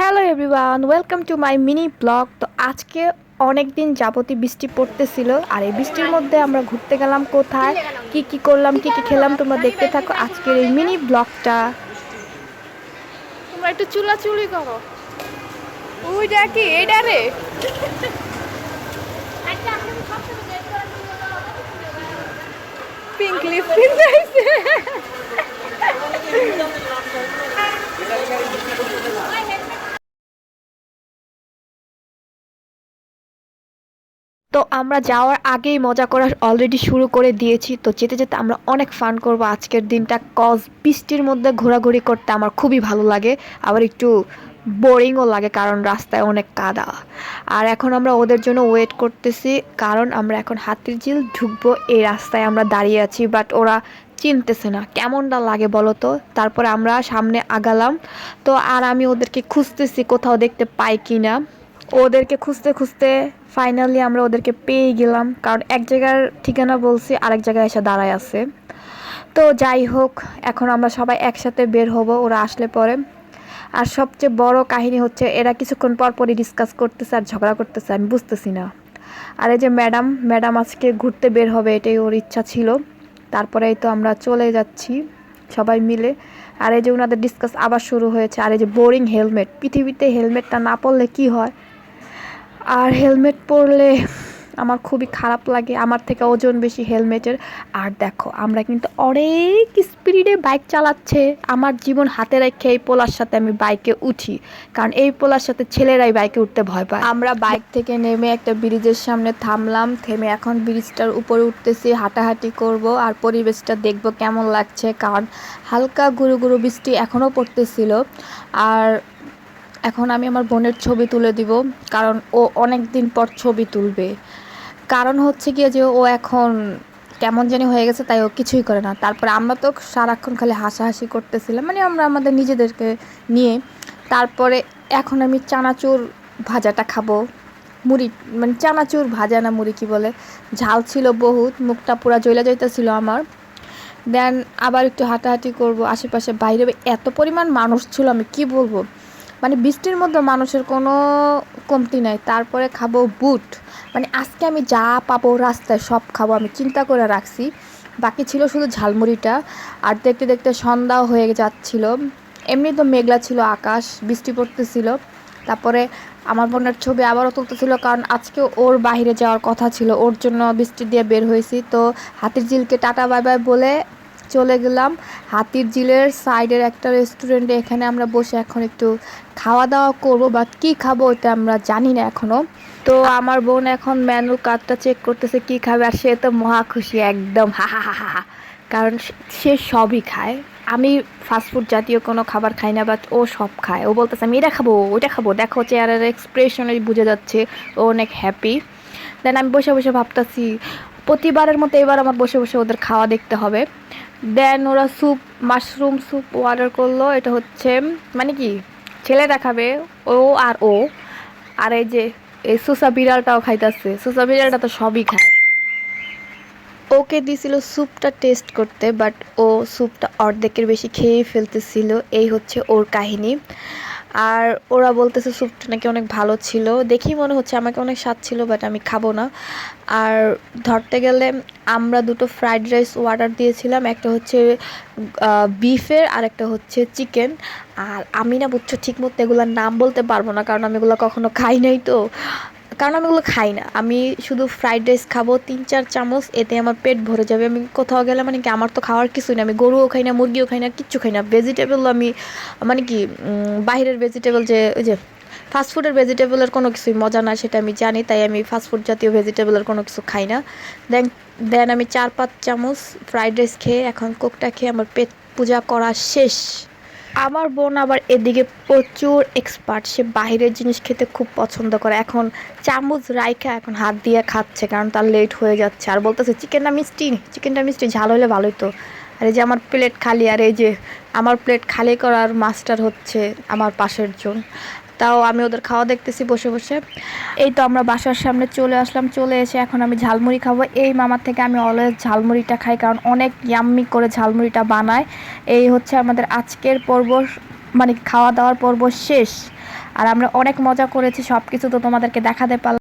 Hello everyone welcome to my mini blog তো আজকে অনেক দিন যাবতী বৃষ্টি পড়তেছিল। আর এই বৃষ্টির মধ্যে আমরা ঘুরতে গেলাম কোথায়? কি কি করলাম? কি কি খেলাম? তোমরা দেখতে থাকো আজকের এই মিনি ব্লগটা তোমরা একটু চুলাচুলি করো। ওইটা কি? এইটা রে? পিঙ্ক দিয়েছে তো আমরা যাওয়ার আগেই মজা করা অলরেডি শুরু করে দিয়েছি। তো যেতে যেতে আমরা অনেক ফান করব আজকের দিনটা। কজ বৃষ্টির মধ্যে ঘোরাঘুরি করতে আমার খুবই ভালো লাগে। আবার একটু বোরিংও লাগে কারণ রাস্তায় অনেক কাদা। আর এখন আমরা ওদের জন্য ওয়েট করতেছি। কারণ আমরা এখন হাতির ঝিল ঢুকবো। এই রাস্তায় আমরা দাঁড়িয়ে আছি বাট ওরা চিনতেছে না। কেমনটা লাগে বলো তো? তারপরে আমরা সামনে আগালাম। তো আর আমি ওদেরকে খুঁজতেছি কোথাও দেখতে পাই কি না ওদেরকে খুঁজতে খুঁজতে ফাইনালি আমরা ওদেরকে পেয়ে গেলাম। কারণ এক জায়গার ঠিকানা বলছি, আরেক জায়গায় এসে দাঁড়ায় আছে। তো যাই হোক, এখন আমরা সবাই একসাথে বের হব, ওরা আসলে পরে। আর সবচেয়ে বড় কাহিনী হচ্ছে, এরা কিছুক্ষণ পর পরই ডিসকাস করতেছে আর ঝগড়া করতেছে, আমি বুঝতেছি না। আর এই যে ম্যাডাম ম্যাডাম আজকে ঘুরতে বের হবে, এটাই ওর ইচ্ছা ছিল। তারপরেই তো আমরা চলে যাচ্ছি, সবাই মিলে। আর এই যে ওনাদের ডিসকাস আবার শুরু হয়েছে, আর এই যে বোরিং হেলমেট পৃথিবীতে হেলমেটটা না পরলে কি হয়? আর হেলমেট পরলে আমার খুবই খারাপ লাগে, আমার থেকে ওজন বেশি হেলমেটের। আর দেখো, আমরা কিন্তু অনেক স্পিডে বাইক চালাচ্ছে। আমার জীবন হাতে রেখে এই পোলার সাথে আমি বাইকে উঠি, কারণ এই পোলার সাথে ছেলেরাই বাইকে উঠতে ভয় পায়। আমরা বাইক থেকে নেমে একটা ব্রিজের সামনে থামলাম, থেমে এখন ব্রিজটার উপরে উঠতেছি, হাঁটাহাঁটি করব, আর পরিবেশটা দেখব কেমন লাগছে, কারণ হালকা গুরু গুরু বৃষ্টি এখনও পড়তেছিল। আর এখন আমি আমার বোনের ছবি তুলে দিব, কারণ ও অনেক দিন পর ছবি তুলবে। কারণ হচ্ছে গিয়ে যে ও এখন কেমন জানি হয়ে গেছে, তাই ও কিছুই করে না। তারপরে আমরা তো সারাক্ষণ খালি হাসাহাসি করতেছিলাম মানে আমরা আমাদের নিজেদেরকে নিয়ে। তারপরে এখন আমি চানাচুর ভাজাটা খাব। মুড়ি মানে চানাচুর ভাজা না মুড়ি কি বলে? ঝাল ছিল বহুত, মুখটা পুরা জ্বলে যাইতেছিল আমার। দেন আবার একটু হাঁটাহাঁটি করব, আশেপাশে বাইরে এত পরিমাণ মানুষ ছিল, আমি কি বলব? মানে বৃষ্টির মধ্যে মানুষের কোনো কমতি নাই। তারপরে খাব বুট। মানে আজকে আমি যা পাবো রাস্তায় সব খাব আমি চিন্তা করে রাখছি। বাকি ছিল শুধু ঝালমুড়িটা। আর দেখতে দেখতে সন্ধ্যাও হয়ে যাচ্ছিল। এমনি তো মেঘলা ছিল আকাশ, বৃষ্টি পড়তেছিল। তারপরে আমার বোনের ছবি আবারও তুলতেছিল কারণ আজকে ওর বাইরে যাওয়ার কথা ছিল। ওর জন্য বৃষ্টি দিয়ে বের হয়েছি। তো হাতির ঝিলকে টাটা বাই বাই বলে চলে গেলাম। হাতির ঝিলের সাইডের একটা রেস্টুরেন্টে এখানে আমরা বসে এখন একটু খাওয়া দাওয়া করব বাট কী খাব এটা আমরা জানি না এখনও তো আমার বোন এখন মেনু কার্ডটা চেক করতেছে কি খাবে আর সে তো মহা খুশি একদম, হা হা হা হা। কারণ সে সবই খায়। আমি ফাস্টফুড জাতীয় কোনো খাবার খাই না বাট ও সব খায়। ও বলতেছে, আমি এটা খাব, ওইটা খাব। দেখো চেয়ারের এক্সপ্রেশনে বুঝে যাচ্ছে, ও অনেক হ্যাপি দেন আমি বসে বসে ভাবতাছি, প্রতিবারের মতো এবার আমার বসে বসে ওদের খাওয়া দেখতে হবে। দেন ওরা স্যুপ মাশরুম স্যুপ অর্ডার করল। এটা হচ্ছে মানে কি ছেলেটা খাবে ও আর ও। আর এই যে, এই সুসা বিড়ালটাও খাইতেছে। সুসা বিড়ালটা তো সবই খায়। ওকে দিছিল স্যুপটা টেস্ট করতে বাট ও স্যুপটা অর্ধেকের বেশি খেয়ে ফেলতেছিল। এই হচ্ছে ওর কাহিনী। আর ওরা বলতেছে স্যুপটা নাকি অনেক ভালো ছিল। দেখি মনে হচ্ছে আমাকে অনেক স্বাদ ছিল বাট আমি খাব না। আর ধরতে গেলে আমরা দুটো ফ্রাইড রাইস অর্ডার দিয়েছিলাম, একটা হচ্ছে বিফের আর একটা হচ্ছে চিকেন আর আমি না বুঝছ ঠিক মতো এগুলোর নাম বলতে পারব না, কারণ আমি এগুলো কখনো খাই নাই তো। কারণ আমি ওগুলো খাই না। আমি শুধু ফ্রাইড রাইস খাব, তিন, চার চামচ, এতে আমার পেট ভরে যাবে। আমি কোথাও গেলে মানে কি আমার তো খাওয়ার কিছুই না। আমি গরুও খাই না, মুরগিও খাই না, কিচ্ছু খাই না। ভেজিটেবল আমি মানে কি বাইরের ভেজিটেবল যে, ওই যে ফাস্টফুডের ভেজিটেবলের কোনো কিছুই মজা না, সেটা আমি জানি, তাই আমি ফাস্টফুড জাতীয় ভেজিটেবলের কোনো কিছু খাই না। দেন দেন আমি চার, পাঁচ চামচ ফ্রাইড রাইস খেয়ে এখন কোকটা খেয়ে আমার পেট পূজা করা শেষ। আমার বোন আবার এদিকে প্রচুর এক্সপার্ট সে বাহিরের জিনিস খেতে খুব পছন্দ করে। এখন চামচ রাইখা এখন হাত দিয়ে খাচ্ছে কারণ তার লেট হয়ে যাচ্ছে। আর বলতেছে চিকেনটা মিষ্টি চিকেনটা মিষ্টি, ঝাল হলে ভালোই তো। আর এই যে আমার প্লেট খালি, আর এই যে আমার প্লেট খালি করার মাস্টার হচ্ছে আমার পাশের জন। তাও আমি ওদের খাওয়া দেখতেছি বসে বসে। এই তো আমরা বাসার সামনে চলে আসলাম, চলে এসে এখন আমি ঝালমুড়ি খাব। এই মামার থেকে আমি অলওয়েজ ঝালমুড়িটা খাই, কারণ অনেক ইয়াম্মি করে ঝালমুড়িটা বানায়। এই হচ্ছে আমাদের আজকের পর্ব মানে খাওয়া দাওয়ার পর্ব শেষ। আর আমরা অনেক মজা করেছি সব কিছু তো তোমাদেরকে দেখাতে পারলাম।